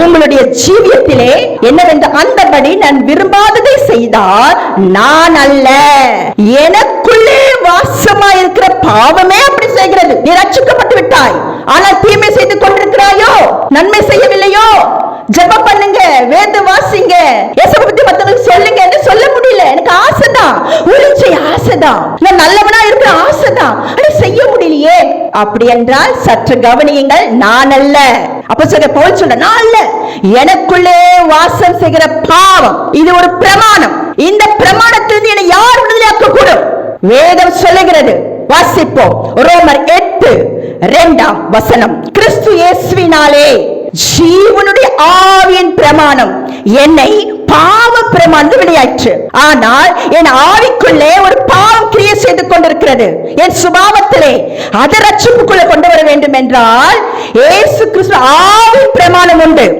உங்களுடைய ஜீவியத்திலே என்னவென்று அந்தபடி நான் விரும்பாததை செய்தால் நான் அல்ல. எனக்குள்ளே வாசமா இருக்கிற பாவமே அப்படி செய்கிறது. நீ ரட்சிக்கப்பட்டு விட்டாய். ஆனால் தீமை செய்து கொண்டிருக்கிறாயோ? நன்மை செய்யவில்லையோ? ஜெபம் பண்ணுங்க வேத வாசிங்க. இயேசுவை பத்தி மத்தவங்களுக்கு சொல்லுங்க என்று சொல்ல முடியல. எனக்கு ஆசைதான். உரிச்சை ஆசைதான். நான் நல்லவனா இருக்கிற ஆசைதான். ஆனா செய்ய முடியலையே. அப்படி என்றால் சற்று கவனியுங்கள் நான் அல்ல அப்ப சொல்ற பவுல் சொல்ற நான் அல்ல எனக்குள்ளே வாசம் செய்கிற பாவம் இது ஒரு பிரமாணம். இந்த பிரமாணத்திலிருந்து என்னை யார் விடுதலையாக்க கூடும் வேதம் சொல்லுகிறது வாசிப்போம். ரோமர் எட்டு இரண்டாம் வசனம். கிறிஸ்து இயேசுவினாலே ஜீவனுடைய ஆவியின் பிரமாணம். என்னை பாவ பிரமாணம் விளையாற்று ஆனால் என் ஆவிக்குள்ளே செய்து கொண்டிருக்கிறது என் சுபாவத்திலே அதை ரட்சிப்புக்குள்ள கொண்டு வர வேண்டும் என்றால் ஏசு கிறிஸ்து ஆவின் பிரமாணம் உண்டு.